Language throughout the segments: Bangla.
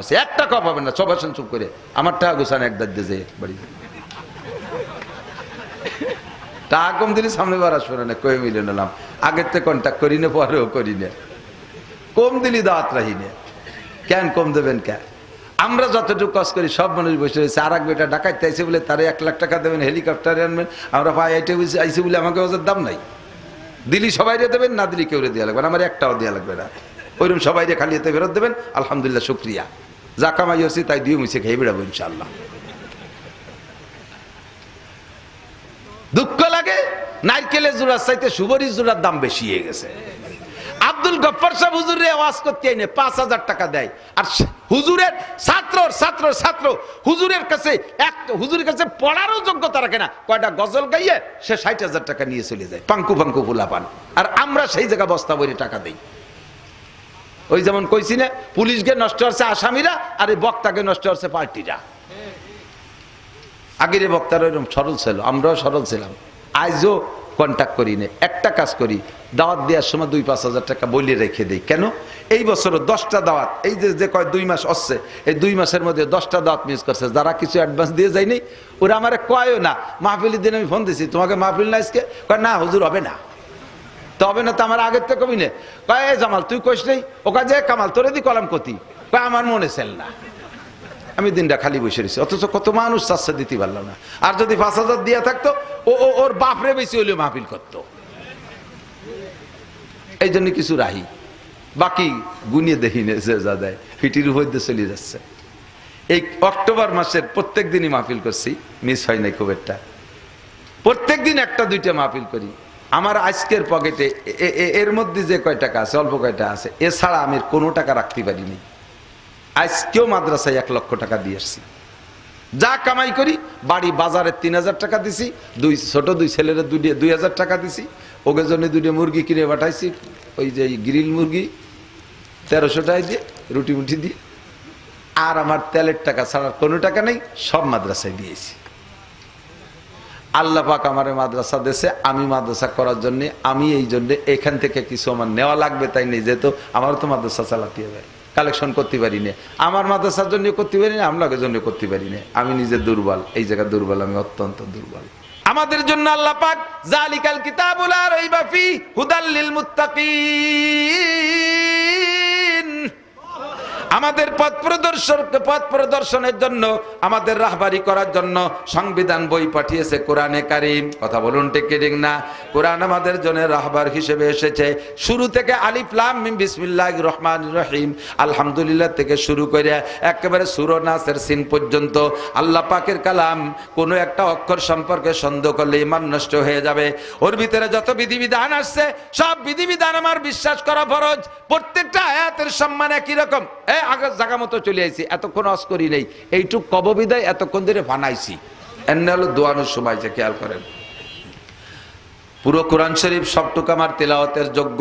আছে। এক টাকা পাবেন না সব আসেন চুপ করে। আমার টাকা গোছান এক দাঁত দিয়ে বাড়ি। টাকা কম দিলে সামনে বার আসবে না, কয়ে মিলে নিলাম। আগের থেকে কন্ট্যাক্ট করি না, পরেও করি না। কম দিলি দাঁত রাহি না। কেন কম দেবেন কেন আমরা যতটুকু কাজ করি, সব মানুষ বসে রয়েছে। আর এক বেটা ডাকাইতে আইসে বলে তারা এক লাখ টাকা দেবেন হেলিকপ্টারে আনবেন। আমরা পাই আইটে আইসে বলে আমাকে ওদের দাম নাই। দিলি সবাই রে দেবেন, না দিলি কেউ রে দেওয়া লাগবে না। আমার একটাও দেওয়া লাগবে না। ওইরকম সবাই রে খালি এতে ফেরত দেবেন। আলহামদুলিল্লাহ, শুক্রিয়া। যা কামাই হচ্ছে, তাই দিয়ে মিশে খেয়ে বেড়াবো ইনশাল্লাহ দুঃখ লাগে, নারকেলের জোড়ার চাইতে সুবরির জোড়ার দাম বেশি হয়ে গেছে। আব্দুল গফর সাহেব হুজুরে আওয়াজ করতে আইনে পাঁচ হাজার টাকা দেয়। আর হুজুরের ছাত্র ছাত্র ছাত্র, হুজুরের কাছে এক, হুজুরের কাছে পড়ারও যোগ্যতা রাখে না। কয়টা গজল গাইয়ে সে ষাট হাজার টাকা নিয়ে চলে যায়। পাঙ্কু পাঙ্কু পোলা পান আর আমরা সেই জায়গা বস্তা বইরে টাকা দেই। ওই যেমন কইছি না পুলিশকে নষ্ট হচ্ছে আসামিরা আর এই বক্তাকে নষ্ট হচ্ছে পার্টিরা। আগের বক্তারা ওইরকম সরল ছিল, আমরাও সরল ছিলাম। আজও কন্ট্যাক্ট করি না, একটা কাজ করি, দাওয়াত দেওয়ার সময় দুই পাঁচ হাজার টাকা বলে রেখে দিই। কেন? এই বছরও দশটা দাওয়াত, এই যে যে কয় দুই মাস আসছে এই দুই মাসের মধ্যে দশটা দাওয়াত মিস করছে। যারা কিছু অ্যাডভান্স দিয়ে যায়নি, ওরা আমার কয়ও না, মাহফিলের দিন আমি ফোন দিছি, তোমাকে মাহফিল না আজকে? কয়, না, হুজুর, হবে না। তো হবে না তো আমার আগের থেকে কবি নে। কয় এই জামাল, তুই কইস নেই? ওকা যে কামাল, তোরে দি কলাম কতি। কয়, আমার মনে সেল না। আমি দিনটা খালি বসে রয়েছি অথচ কত মানুষ চাচ্ছে দিতে পারলাম না। আর যদি পাঁচ হাজার দিয়ে থাকতো, ও ওর বাপরে বেশি হলেও মাহফিল করতো। এই জন্য কিছু রাহি। বাকি গুনিয়ে দেখি যে যা দেয়। ফিটির উপর দিয়ে চলে যাচ্ছে। এই অক্টোবর মাসের প্রত্যেক দিনই মাহফিল করছি। মিস হয় নাই খুব একটা। প্রত্যেক দিন একটা, দুইটা মাহফিল করি। আমার আজকের পকেটে এর মধ্যে যে কয় টাকা আছে, অল্প কয়টা আছে, এছাড়া আমি কোনো টাকা রাখতে পারিনি। আজকেও মাদ্রাসায় এক লক্ষ টাকা দিয়ে আসছি। যা কামাই করি, বাড়ি বাজারে তিন হাজার টাকা দিছি, দুই ছোট দুই ছেলের দুই দুই হাজার টাকা দিছি, ওকে জন্য দুইটা মুরগি কিনে পাঠাইছি, ওই যে গ্রিল মুরগি, তেরোশো টাকা দিয়ে, রুটি মুটি দিয়ে, আর আমার তেলের টাকা ছাড়ার কোনো টাকা নেই, সব মাদ্রাসায় দিয়েছি। আল্লাহ পাক আমার মাদ্রাসা দেশে আমি মাদ্রাসা করার জন্য, আমি এই জন্য, এখান থেকে কিছু আমার নেওয়া লাগবে, তাই নেই, যেহেতু আমারও তো মাদ্রাসা চালাতে হবে। কালেকশন করতে পারি না। আমার মাদ্রাসার জন্য করতে পারি না আমলাকের জন্য করতে পারি না। আমি নিজে দুর্বল, এই জায়গা দুর্বল, আমি অত্যন্ত দুর্বল। আমাদের জন্য আল্লাহ পাক জালিকাল কিতাবুল আর এই বাফি হুদাল্লিল মুত্তাকিন। আমাদের পথ প্রদর্শন পথ প্রদর্শনের জন্য, আমাদের রাহবারি করার জন্য সংবিধান বই পাঠিয়েছে কোরআনে কারিম। কথা বলুন টেকে না? কোরআন আমাদের জন্য রাহবার হিসেবে এসেছে। শুরু থেকে আলিফলাম বিসমিল্লাহ রহমান রহিম। আলহামদুলিল্লাহ থেকে শুরু করে একেবারে সুর নাসের সিন পর্যন্ত আল্লাহ পাকের কালাম কোনো একটা অক্ষর সম্পর্কে সন্দেহ করলে ইমান নষ্ট হয়ে যাবে। ওর ভিতরে যত বিধিবিধান আসছে, সব বিধিবিধান আমার বিশ্বাস করা ফরজ। প্রত্যেকটা আয়াতের সম্মান একই রকম। এ আগে জায়গা মতো চলে আইছি, এতক্ষণ অস করি নেই। এইটুক কববিদায় এতক্ষণ ধরে বানাইছি। এমনি হলো দোয়ানোর সময় যে খেয়াল করেন। পুরো কোরআন শরীফ সবটুকু আমার তেলাওয়াতের যোগ্য,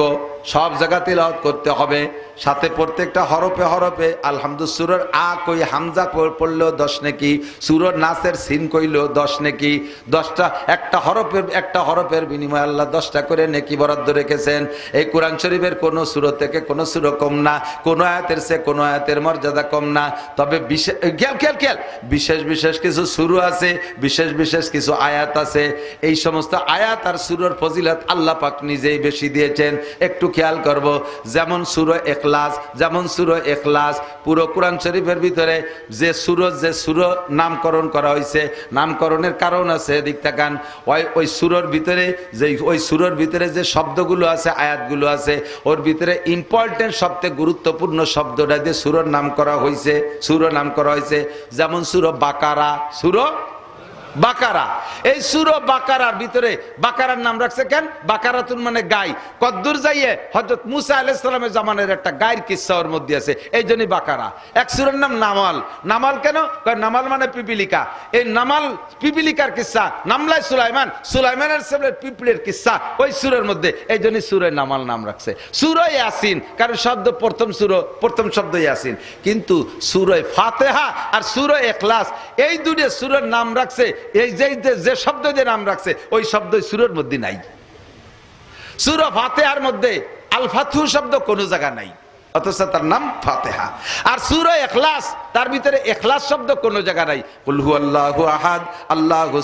সব জায়গা তেলাওয়াত করতে হবে। সাথে প্রত্যেকটা হরফে হরফে আলহামদুল সুরর আ কই হামজা পড়- পড়লেও দশ নেকি, সুরর নাসের সিন কইলেও দশ নেকি, দশটা, একটা হরফের একটা হরফের বিনিময়ে আল্লাহ দশটা করে নেকি বরাদ্দ রেখেছেন। এই কোরআন শরীফের কোনো সুর থেকে কোনো সুর কম না, কোনো আয়াতের সে কোনো আয়াতের মর্যাদা কম না। তবে বিশেষ খেয়াল খেয়াল খেয়াল! বিশেষ বিশেষ কিছু সুর আছে, বিশেষ বিশেষ কিছু আয়াত আছে। এই সমস্ত আয়াত আর সুরর ফজিলত আল্লাহ পাক নিজেই বেশি দিয়েছেন। একটু খেয়াল করব, যেমন সুর এখলাস যেমন সুর এখলাস পুরো কোরআন শরীফের ভিতরে যে সুর যে সুর নামকরণ করা হয়েছে নামকরণের কারণ আছে এদিক তাকান ওই ওই সুরর ভিতরে যে, ওই সুরর ভিতরে যে শব্দগুলো আছে, আয়াতগুলো আছে, ওর ভিতরে ইম্পর্টেন্ট সবচেয়ে গুরুত্বপূর্ণ শব্দটা দিয়ে সুরর নাম করা হয়েছে সুর নাম করা হয়েছে যেমন সুর বাকারা, সুর বাকারা। এই সুর বাকারার ভিতরে, বাকারার নাম রাখছে কেন? বাকারাতুন মানে গাই। কদ্দুর যাইয়ে হজরত মুসা আলাইসালামের জামানের একটা গায়ের কিসা ওর মধ্যে আছে। এই জন্যই বাকারা। এক সুরের নাম নামাল। নামাল কেন? নামাল মানে পিপিলিকা। এই নামাল পিপিলিকার কিসা? নামলাই সুলাইমান। সুলাইমানের সেবলের পিপলের কিসা? ওই সুরের মধ্যে। এই জন্যই সুরের নামাল নাম রাখছে। সুরই ইয়াসিন। কারণ শব্দ প্রথম সুর, প্রথম শব্দ ইয়াসিন। কিন্তু সুরয় ফাতেহা আর সুরয় এখলাস, এই দুটো সুরের নাম রাখছে এই যে যে- শব্দ যে নাম রাখছে, ওই শব্দ সুরের মধ্যে নাই। সুর ফাতেহার মধ্যে আল ফাতহু শব্দ কোনো জায়গা নাই, অথচ তার নাম ফাতেহা। আর সুরা এখলাস তার ভিতরে এখলাস শব্দ কোনো জায়গা নাই। কুলহু আল্লাহু আহাদ, আল্লাহু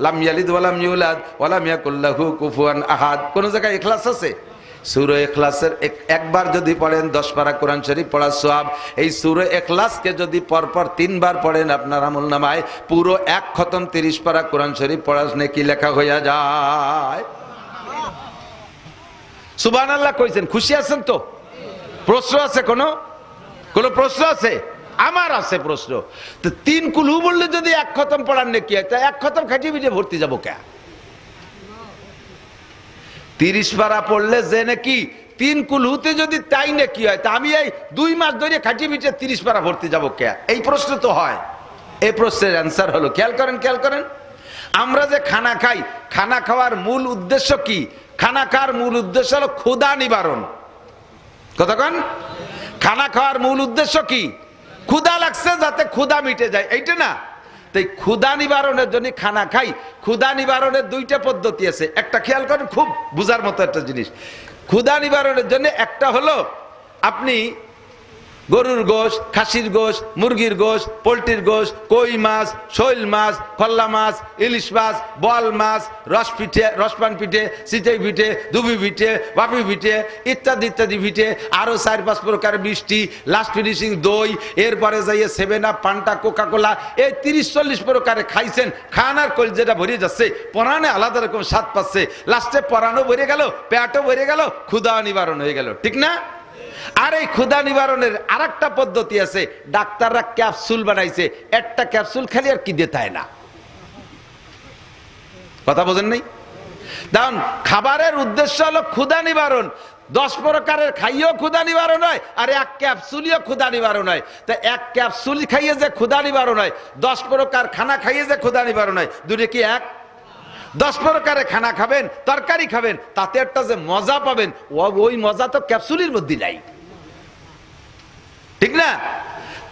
লাম ইয়ালিদ ওয়ালাম ইউলাদ ওয়ালাম ইয়াকুল্লাহু কুফুয়ান আহাদ। কোন জায়গায় এখলাস আছে? সুর এখলাসের এক- একবার যদি পড়েন, দশ পারা কোরআন শরীফ পড়া সোয়াব এই সুর এখলাসকে যদি পরপর তিনবার পড়েন আপনার আমল নামায়, পুরো এক খতম তিরিশ পারা কোরআন শরীফ পড়ার নেকি লেখা হইয়া যায়। সুবান আল্লাহ কইছেন, খুশি আছেন তো? প্রশ্ন আছে কোনো? কোনো প্রশ্ন আছে? আমার আছে প্রশ্ন। তো তিন কুলহু বললে যদি এক খতম পড়ার নেকি তা এক খতম খাটিয়ে পিঠে ভর্তি যাব কে? তিরিশ পারা পড়লে যে নাকি তিন কুলহুতে যদি তাই নাকি হয়, তা আমি এই দুই মাস ধরে খাটিয়ে পিঠে তিরিশ পারা ভর্তি যাব কে? এই প্রশ্ন তো হয়। এই প্রশ্নের অ্যান্সার হলো। খেয়াল করেন খেয়াল করেন। আমরা যে খানা খাই, খানা খাওয়ার মূল উদ্দেশ্য কি? খানা খাওয়ার মূল উদ্দেশ্য হলো ক্ষুধা নিবারণ। কতক্ষণ খানা খাওয়ার মূল উদ্দেশ্য কি? ক্ষুধা লাগছে যাতে ক্ষুধা মিটে যায়। এইটা না? তাই ক্ষুদা নিবারণের জন্য খানা খাই। ক্ষুদা নিবারণের দুইটা পদ্ধতি আছে। একটা খেয়াল করেন, খুব বোঝার মতো একটা জিনিস। ক্ষুদা নিবারণের জন্য একটা হলো, আপনি গরুর গোশ, খাসির গোশ, মুরগির গোশ, পোলট্রির গোশ, কই মাছ, শৈল মাছ কল্লা মাছ, ইলিশ মাছ বল মাছ, রস পিঠে, রসপান পিঠে সিটাই পিঠে, দুবি পিঠে, বাপি পিঠে, ইত্যাদি ইত্যাদি পিঠে আরও চার পাঁচ প্রকার মিষ্টি লাস্ট ফিনিশিং দই, এরপরে যাইয়ে seven up Fanta Coca Cola এই তিরিশ, চল্লিশ প্রকারে খাইছেন খানার কল যেটা ভরে যাচ্ছে পরাণে আলাদা রকম স্বাদ পাচ্ছে। লাস্টে পরানো ভরে গেল, পেটও ভরে গেল, ক্ষুধা নিবারণ হয়ে গেল, ঠিক না? আর এই ক্ষুধা নিবারণের আর একটা পদ্ধতি আছে, ডাক্তাররা ক্যাপসুল বানাইছে। একটা ক্যাপসুল খালি আর কি দেতায় না? কথা বোঝেন নাই? কারণ খাবারের উদ্দেশ্য হলো ক্ষুধা নিবারণ। দশ প্রকারের খাইয়েও ক্ষুধা নিবারণ হয়, আর এক ক্যাপসুলিও ক্ষুধা নিবারণ হয়। তা এক ক্যাপসুল খাইয়ে যে ক্ষুধা নিবারণ হয়, দশ প্রকার খানা খাইয়ে যে ক্ষুধা নিবারণ হয় দুটো কি এক? দশ প্রকারে খানা খাবেন, তরকারি খাবেন, তাতে একটা যে মজা পাবেন ওই মজা তো ক্যাপসুলের মধ্যে নাই। ঠিক না?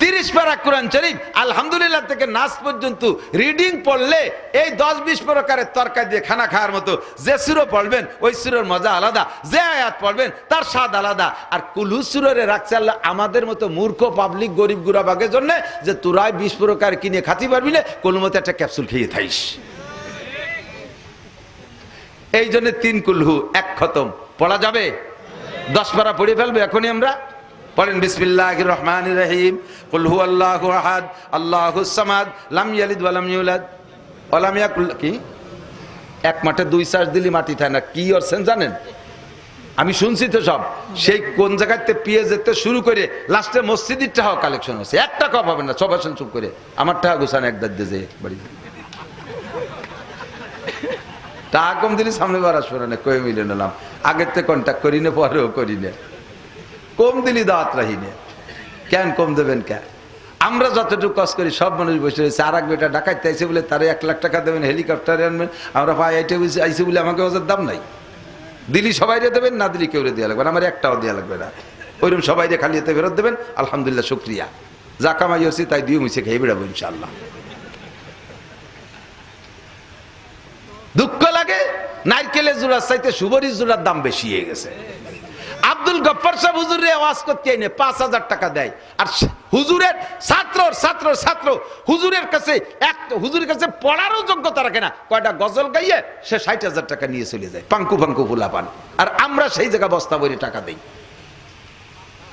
তিরিশ পারা কোরআন শরীফ, আলহামদুলিল্লাহ থেকে নাচ পর্যন্ত রিডিং পড়লে এই দশ বিশ প্রকারের তরকারি দিয়ে খানা খাওয়ার মতো যে সুরো পড়বেন, ওই সুরের মজা আলাদা। যে আয়াত পড়বেন, তার স্বাদ আলাদা। আর কুলু সুরে রাখছে আল্লাহ আমাদের মতো মূর্খ পাবলিক গরিব গুড়াবাগের জন্য যে তোরাই বিশ প্রকার কিনে খাতি পারবি না, কোনো মতো একটা ক্যাপসুল খেয়ে থাইস এই জন্য তিন কুলহু, এক খতম। পড়া যাবে? দশ পারা পড়ে ফেলবে এখনই আমরা? পড়েন বিসমিল্লাহ রহমান রহিম। কুলহু আল্লাহ আহাদ, আল্লাহ সামাদ, লাম ইয়ালিদ ওয়ালাম ইউলাদ। ওয়ালাম ইয়াকুল, কি? এক মাঠে দুই চাষ দিলি মাটি থাকে না, কি করছেন জানেন? আমি শুনছি তো সব। সেই কোন জায়গাতে পিয়ে যেতে শুরু করে লাস্টে মসজিদের টাকা কালেকশন হচ্ছে এক টাকা পাবেন না, সব আসেন চুপ করে। আমার টাকা গুছান এক দাঁত দিয়ে যেয়ে বাড়ি। টাকা কম দিলে সামনে বার আসবে না, কয়ে মিলে নিলাম। আগের থেকে কন্ট্যাক্ট করি না, পরেও করি না। কম দিলি দাওয়াত রাহি না। কেন কম দেবেন কেন আমরা যতটুকু কাজ করি, সব মানুষ বসে রয়েছে। আর এক বেটা ডাকাইতে আইসে বলে তারে এক লাখ টাকা দেবেন, হেলিকপ্টারে আনবেন। আমরা পাই আইটে বুঝে আইসে বলে আমাকে ওদের দাম নাই। দিলি সবাই রে দেবেন, না দিলি কেউ দেওয়া লাগবে না। আমার একটাও দেওয়া লাগবে না। ওইরকম সবাই খালি এতে ফেরত দেবেন, আলহামদুলিল্লাহ, শুক্রিয়া। যা কামাই হচ্ছে তাই দিয়ে মুছে খেয়ে বেড়াবো ইনশাল্লাহ দুঃখ লাগে, নারকেলের জোড়ার চাইতে সুবরির জোড়ার দাম বেশি হয়ে গেছে। আব্দুল গফর সাহেব হুজুরে আওয়াজ করতে এনে পাঁচ হাজার টাকা দেয়। আর হুজুরের ছাত্র ছাত্র ছাত্র, হুজুরের কাছে এক হুজুরের কাছে পড়ারও যোগ্যতা রাখে না। কয়টা গজল গাইয়ে সে ষাট হাজার টাকা নিয়ে চলে যায়। পাঙ্কু পাঙ্কু, ফুলা পান। আর আমরা সেই জায়গা বস্তা ভরে টাকা দেই।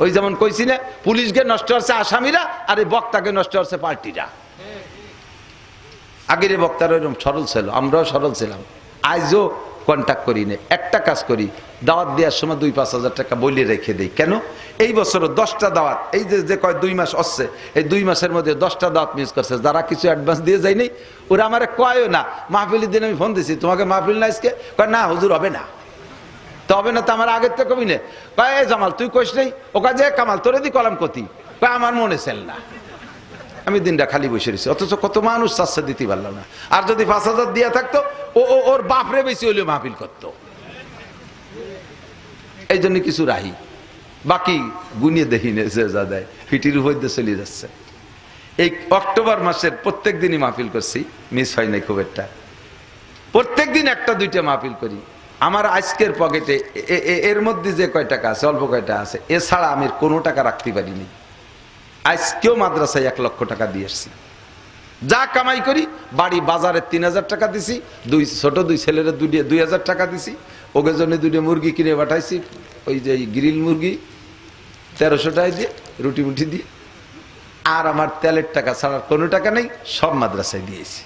ওই যেমন কইছি না, পুলিশকে নষ্ট হচ্ছে আসামিরা, আর এই বক্তাকে নষ্ট হচ্ছে পার্টিরা। আগের বক্তারা ওইরকম সরল ছিল, আমরাও সরল ছিলাম। আজও কন্ট্যাক্ট করি না। একটা কাজ করি, দাওয়াত দেওয়ার সময় দুই পাঁচ হাজার টাকা বলে রেখে দেই। কেন? এই বছরও দশটা দাওয়াত, এই যে যে কয় দুই মাস আসছে এই দুই মাসের মধ্যে দশটা দাওয়াত মিস করছে। যারা কিছু অ্যাডভান্স দিয়ে যায়নি ওরা আমার কয়ও না, মাহফিলের দিন আমি ফোন দিছি, তোমাকে মাহফিল না আজকে? কয়, না হুজুর, হবে না। তো হবে না তো আমার আগের তো কবি নে। কয় এ জামাল, তুই কইস নেই? ওকা যে কামাল, তোরে দি কলাম কতি। কয়, আমার মনে সেল না। আমি দিনটা খালি বসে রয়েছি অথচ কত মানুষ চাচ্ছে দিতে পারলাম না। আর যদি পাঁচ হাজার দিয়া থাকতো ও ওর বাপরে বেশি হলেও মাহফিল করতো। এই জন্য কিছু রাহি। বাকি গুনিয়ে দেখি যে দেয় ফিটির উপর দিয়ে চলে যাচ্ছে। এই অক্টোবর মাসের প্রত্যেক দিনই মাহফিল করছি মিস হয় নাই খুব একটা। প্রত্যেক দিন একটা, দুইটা মাহফিল করি। আমার আজকের পকেটে এর মধ্যে যে কয় টাকা আছে, অল্প কয়টা আছে, এছাড়া আমি কোনো টাকা রাখতে পারিনি। আজকেও মাদ্রাসায় এক লক্ষ টাকা দিয়ে এসছি যা কামাই করি, বাড়ি বাজারে তিন হাজার টাকা দিছি, দুই ছোট দুই ছেলের দুই দুই হাজার টাকা দিছি, ওকে জন্য দুইটা মুরগি কিনে পাঠাইছি, ওই যে গ্রিল মুরগি, তেরোশো টাকা দিয়ে, রুটি মুটি দিয়ে, আর আমার তেলের টাকা ছাড়ার কোনো টাকা নেই, সব মাদ্রাসায় দিয়েছি।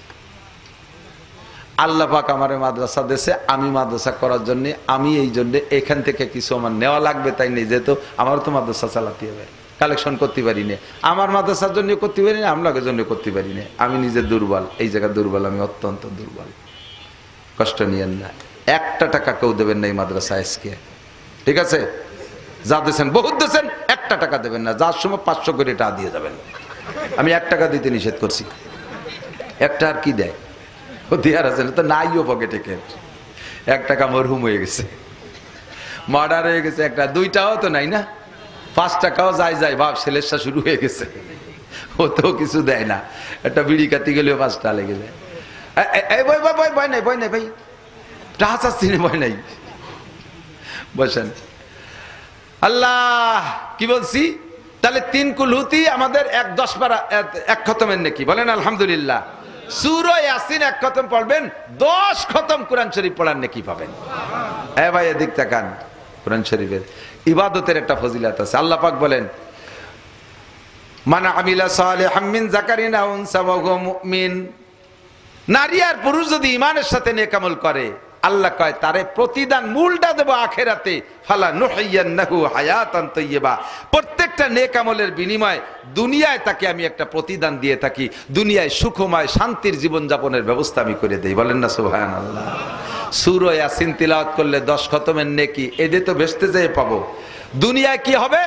আল্লাহ পাক আমার মাদ্রাসা দেশে আমি মাদ্রাসা করার জন্য, আমি এই জন্য এখান থেকে কিছু আমার নেওয়া লাগবে, তাই নেই, যেহেতু আমারও তো মাদ্রাসা চালাতে হবে। কালেকশন করতে পারি না। আমার মাদ্রাসার জন্য করতে পারি না আমলাকের জন্য করতে পারি না। আমি নিজে দুর্বল, এই জায়গা দুর্বল, আমি অত্যন্ত দুর্বল। কষ্ট নিয়েন না। একটা টাকা কেউ দেবেন না এই মাদ্রাসা আজকে। ঠিক আছে? যা দিয়েছেন, বহুত দিয়েছেন, একটা টাকা দেবেন না। যার সময় পাঁচশো করে টাকা দিয়ে যাবেন। আমি এক টাকা দিতে নিষেধ করছি। একটা আর কি দেয়? ও দেওয়ার আছে না তো নাইও পকেটে কে এক টাকা মরহুম হয়ে গেছে। মার্ডার হয়ে গেছে একটা। দুইটাও তো নাই না? পাঁচ টাকাও যায় যায়। বাপ ছেলেরসা শুরু হয়ে গেছে। ও তো কিছু দেয় না। একটা বিড়ি কাটি গেলেও পাঁচটা লেগে যায়। এই নাই বই নাই ভাই। টাকা চাচ্ছি না বই নাই। বসেন। আল্লাহ, কি বলছি? তাহলে তিন কুলহুতি আমাদের এক দশ পারা, এক- এক খতমের নাকি। বলেন, আলহামদুলিল্লাহ। সুর ইয়াসিন এক খতম পড়বেন, দশ খতম কোরআন শরীফ পড়ার নাকি পাবেন। হ্যাঁ ভাই, এদিক তাকান, কোরআন শরীফের। ইবাদতের একটা ফজিলাত আছে। আল্লাহ পাক বলেন, মানা করে, আল্লাহ কয়, তারে প্রতিদান মূলটা আখেরাতে। ফালা প্রত্যেকটা নেকামলের বিনিময়ে দুনিয়ায় তাকে আমি একটা প্রতিদান দিয়ে থাকি। দুনিয়ায় সুখময়, শান্তির জীবন যাপনের ব্যবস্থা আমি করে দেই। বলেন না, সুবহানাল্লাহ। সূরা ইয়াসিন তিলাওয়াত করলে 10 খতমের নেকি। এদে তো বেচতে যেয়ে পাবো। দুনিয়ায় কি হবে?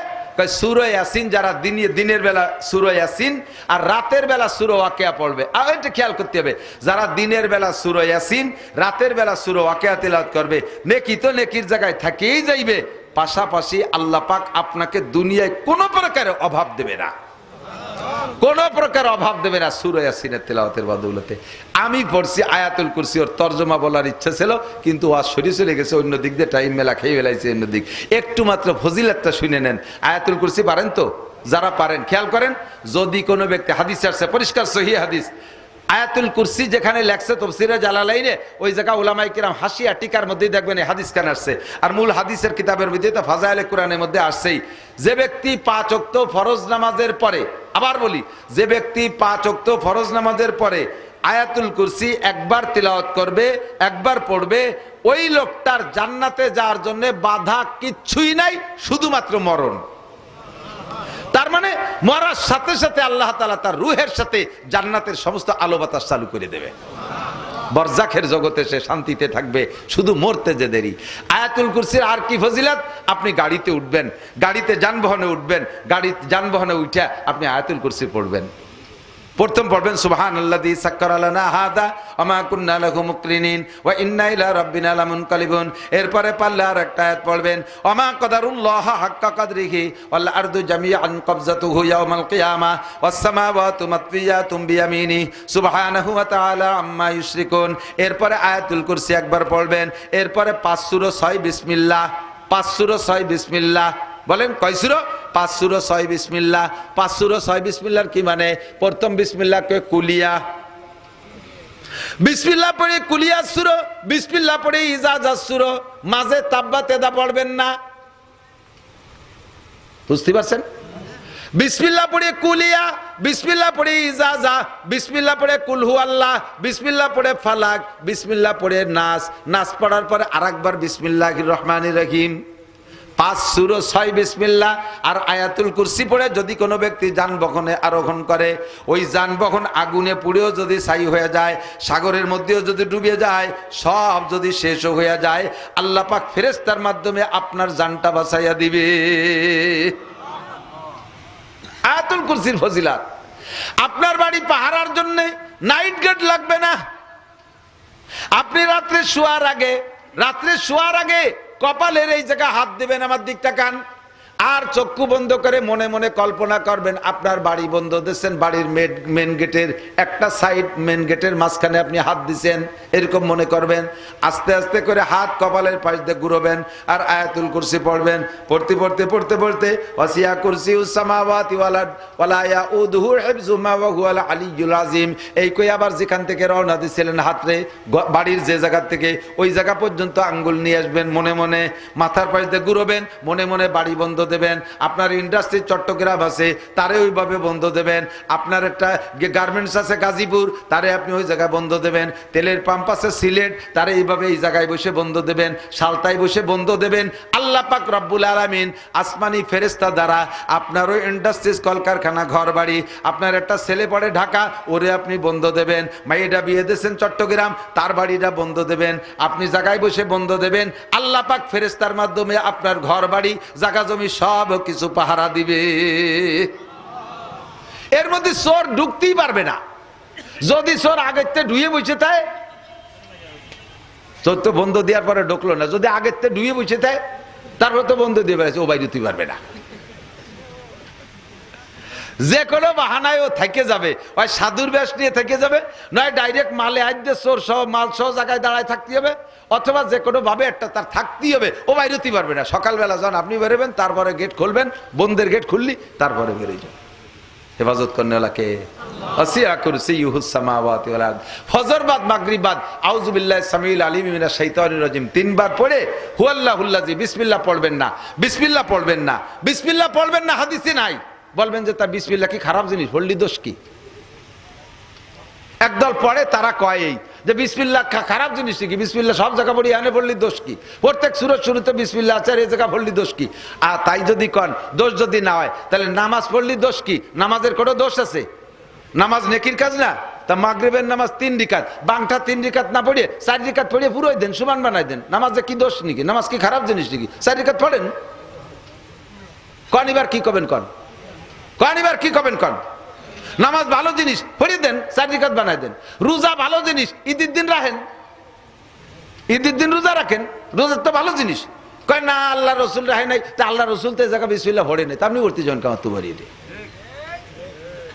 সুরো ইয়াসিন যারা দিনে দিনের বেলা সুরো ইয়াসিন আর রাতের বেলা সুরো ওয়াকিয়া পড়বে। আর এটা খেয়াল করতে হবে, যারা দিনের বেলা সুরো ইয়াসিন, রাতের বেলা সুরো ওয়াকিয়া তেলাওয়াত করবে, নেকি তো নেকির জায়গায় থাকেই যাইবে। পাশাপাশি আল্লাহ পাক আপনাকে দুনিয়ায় কোনো প্রকারের অভাব দেবে না। কোন প্রকার অভাব দেবে না সুরয়া সিনের তেলাওয়াতের বাদৌলতে। আমি পড়ছি আয়াতুল কুরসি, ওর তর্জমা বলার ইচ্ছা ছিল, কিন্তু আজ শরীর চলে গেছে, অন্য দিক দিয়ে টাইম মেলা খেয়ে ফেলাইছে অন্য দিক। একটু মাত্র ফজিলাতটা শুনে নেন। আয়াতুল কুরসি পারেন তো? যারা পারেন, খেয়াল করেন, যদি কোনো ব্যক্তি হাদিস আসছে, পরিষ্কার সহি হাদিস আয়াতুল কুরসি যেখানে লেখছে তফসিরে জালালাইনে, ওই জায়গা ওলামাই কিরাম হাসিয়া টিকার মধ্যেই দেখবেন এই হাদিস কেন আসছে। আর মূল হাদিসের কিতাবের মধ্যে তো ফাজাইলে কোরআনের মধ্যে আসছেই। যে ব্যক্তি পাঁচ অক্ত ফরজ নামাজের পরে, আবার বলি, যে ব্যক্তি পাঁচ অক্ত ফরজ নামাজের পরে আয়াতুল কুরসি একবার তিলাওয়াত করবে, একবার পড়বে, ওই লোকটার জান্নাতে যাওয়ার জন্য বাধা কিচ্ছুই নাই, শুধুমাত্র মরণ। তার মানে মরার সাথে সাথে আল্লাহ তালা তার রুহের সাথে জান্নাতের সমস্ত আলো বাতাস চালু করে দেবে। বরজাখের জগতে সে শান্তিতে থাকবে, শুধু মরতে যে দেরি। আয়াতুল কুরসির আর কি ফজিলাত? আপনি গাড়িতে উঠবেন, গাড়িতে যানবাহনে উঠবেন গাড়ি যানবাহনে উঠে আপনি আয়াতুল কুরসি পড়বেন। প্রথম পড়বেন সুবহান আল্লাযী সাক্কারা লানা হাদা ওয়া মা কুন্না লাহু মুকরিনিন ওয়া ইন্না ইলা রাব্বিনা লামুনকালিবুন। এরপরে পারলে আর একটা আয়াত পড়বেন, ওয়া মা কদারুল্লাহ হাক্কা কদরিহি ওয়াল আরদু জামিআন কবজাতুহু ইয়াওমাল কিয়ামা ওয়াস সামাওয়াতু মাতফিয়াতুম বিয়ামিনি। সুবহানাহু ওয়া তাআলা আম্মা ইউশরিকুন। এরপরে আয়াতুল কুরসি একবার পড়বেন, এরপরে পাঁচ সূরা ছয় বিসমিল্লাহ, পাঁচ সূরা ছয় বিসমিল্লাহ বলেন, কয় সুরো? পাঁচ সুরো ছয় বিসমিল্লা পাঁচ সুরো ছয় বিসমিল্লার কি মানে? প্রথম বিসমিল্লা কে কুলিয়া। বিসমিল্লা পড়ে কুলিয়া সুরো বিসমিল্লা পড়ে ইজাজা সুরো। মাঝে তাব্বা তেদা পড়বেন না। বুঝতে পারছেন? বিসমিল্লা পড়ে কুলিয়া বিসমিল্লা পড়ে ইজাজা বিসমিল্লা পড়ে কুলহু আল্লাহ বিসমিল্লা পড়ে ফালাক বিসমিল্লা পড়ে নাস। নাস পড়ার পরে আরেকবার বিসমিল্লাহ রহমানির রহিম। পাঁচ সুরো ছয় বিসমিল্লা আর আয়াতুল কুরসি পড়ে যদি কোনো ব্যক্তি যানবাহনে আরোহণ করে, ওই যানবাহন আগুনে পুড়েও যদি ছাই হয়ে যায়, সাগরের মধ্যেও যদি ডুবে যায়, সব যদি শেষ হয়ে যায়, আল্লাহ পাক ফেরেস্তার মাধ্যমে আপনার যানটা বাঁচাইয়া দিবে। আয়াতুল কুরসির ফজিলাত, আপনার বাড়ি পাহারার জন্য নাইট গার্ড লাগবে না? আপনি রাত্রে শোয়ার আগে, রাত্রে শোয়ার আগে কপালের এই জায়গা হাত দেবেন আমার দিকটা কান। আর চক্ষু বন্ধ করে মনে মনে কল্পনা করবেন, আপনার বাড়ি বন্ধ দিচ্ছেন বাড়ির মেন গেটের একটা সাইড মেন গেটের মাঝখানে আপনি হাত দিছেন এরকম মনে করবেন। আস্তে আস্তে করে হাত কপালের পাশ দিয়ে ঘুরবেন আর আয়াতুল কুরসি পড়বেন। পড়তে পড়তে পড়তে পড়তে, ওয়াসিয়া কুরসি উসামাওয়াতি ওয়ালা ওয়ালা ইয়াউদুহু হিফজুহুমা ওয়া হুয়াল আলিয়্যুল আযীম। এই কই আবার যেখান থেকে রওনা দিছিলেন হাতরে বাড়ির যে জায়গা থেকে, ওই জায়গা পর্যন্ত আঙ্গুল নিয়ে আসবেন, মনে মনে মাথার পাশ দিয়ে ঘুরবেন, মনে মনে বাড়ি বন্ধ দেবেন। আপনার ইন্ডাস্ট্রি চট্টগ্রাম আছে, তারে ওইভাবে বন্ধ দেবেন। আপনার একটা গার্মেন্টস আছে গাজীপুর, তারে আপনি ওই জায়গায় বন্ধ দেবেন। তেলের পাম্প আছে সিলেট, তারে এইভাবে এই জায়গায় বসে বন্ধ দেবেন। সালতায় বসে বন্ধ দেবেন। আল্লাহ পাক রব্বুল আলামিন আসমানি ফেরেস্তা দ্বারা আপনার ওই ইন্ডাস্ট্রিজ কলকারখানা ঘর বাড়ি আপনার একটা ছেলে পড়ে ঢাকা, ওরে আপনি বন্ধ দেবেন। মাইটা বিয়ে দিয়েছেন চট্টগ্রাম, তার বাড়িটা বন্ধ দেবেন। আপনি জায়গায় বসে বন্ধ দেবেন। আল্লাহ পাক ফেরেস্তার মাধ্যমে আপনার ঘর বাড়ি জায়গা জমি সব কিছু পাহারা দিবে। এর মধ্যে চোর ঢুকতেই পারবে না। যদি চোর আগের থেকে ঢুয়ে বসে তাই চোর তো বন্ধ দেওয়ার পরে ঢুকলো না। যদি আগের থেকে ঢুয়ে বসে তাই তারপরে তো বন্ধ দিয়ে বেড়াচ্ছে ও বাইরে তুই পারবে না। যে কোনো বাহানায় ও থেকে যাবে। ওই সাধুর ব্যাস নিয়ে থেকে যাবে, নয় ডাইরেক্ট মালে আজকে চোর সহ, মাল সহ জায়গায় দাঁড়ায় থাকতে হবে, অথবা যে কোনো ভাবে একটা তার থাকতেই হবে, ও বাইরেতেই পারবে না। সকালবেলা যখন আপনি বেরোবেন, তারপরে গেট খুলবেন বন্ধের গেট খুললি, তারপরে বেরোয় যাবেন হেফাজত করনেওয়ালাকে আসিয়া কুরসি ইউহুস সামাওয়াতি ওয়াল আরদ। ফজর বাদ, মাগরিব বাদ আউযু বিল্লাহি সামিউল আলিম মিনাশ শাইতানির রাজিম। তিনবার পড়ে হুয়াল্লাহুল্লাজি বিসমিল্লাহ পড়বেন না, বিসমিল্লাহ পড়বেন না, বিসমিল্লাহ পড়বেন না, হাদিসে নাই। বলবেন যে তার বিসমিল্লাহ কি খারাপ জিনিস? হল্লি দোষ কি? একদল পড়ে, তারা কয় এই। যে বিসমিল্লাহ খা- খারাপ জিনিস কি? বিসমিল্লাহ সব জায়গা পড়ি এনে পড়লি দোষ কি? প্রত্যেক সুরত শুরুতে বিসমিল্লাহ আছে, আর এই জায়গা পড়লি দোষ কি? আর তাই যদি কন, দোষ যদি না হয়, তাহলে নামাজ পড়লি দোষ কি? নামাজের কোনো দোষ আছে? নামাজ নেকির কাজ না? তা মাগরিবের নামাজ তিন রিকাত। বাংটা তিন রিকাত না পড়িয়ে, চার রিকাত পড়িয়ে পুরোই দেন, সমান বানাই দেন। নামাজে কি দোষ নাকি? নামাজ কি খারাপ জিনিস নাকি? চার রিকাত পড়েন? কন এবার কি কবেন কন? কন, এবার কি কবেন কন? নামাজ ভালো জিনিস পড়িয়ে দেন, সার্টিফিকেট বানাই দেন। রোজা ভালো জিনিস, ঈদের দিন রাখেন। ঈদের দিন রোজা রাখেন রোজার তো ভালো জিনিস। কয়, না আল্লাহ রসুল রাহে নাই, তা আল্লাহ রসুল তো এই জায়গা বিসমিল্লা ভরে নেই, তা আপনি উঠতে যান কামার তো ভরিয়ে দিই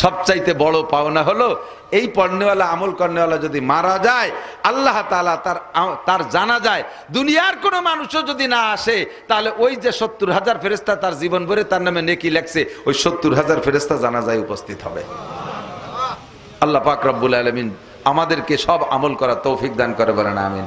সবচাইতে বড় পাওনা হলো, এই পণ্যওয়ালা, আমল কর্ণওয়ালা যদি মারা যায়, আল্লাহ তাআলা তার তার জানা যায়, দুনিয়ার কোনো মানুষও যদি না আসে, তাহলে ওই যে সত্তর হাজার ফেরেস্তা তার জীবন ভরে তার নামে নেকি লেখছে, ওই সত্তর হাজার ফেরেস্তা জানা যায় উপস্থিত হবে। আল্লাহ পাক রব্বুল আলমিন আমাদেরকে সব আমল করা তৌফিক দান করে বলেন, আমিন।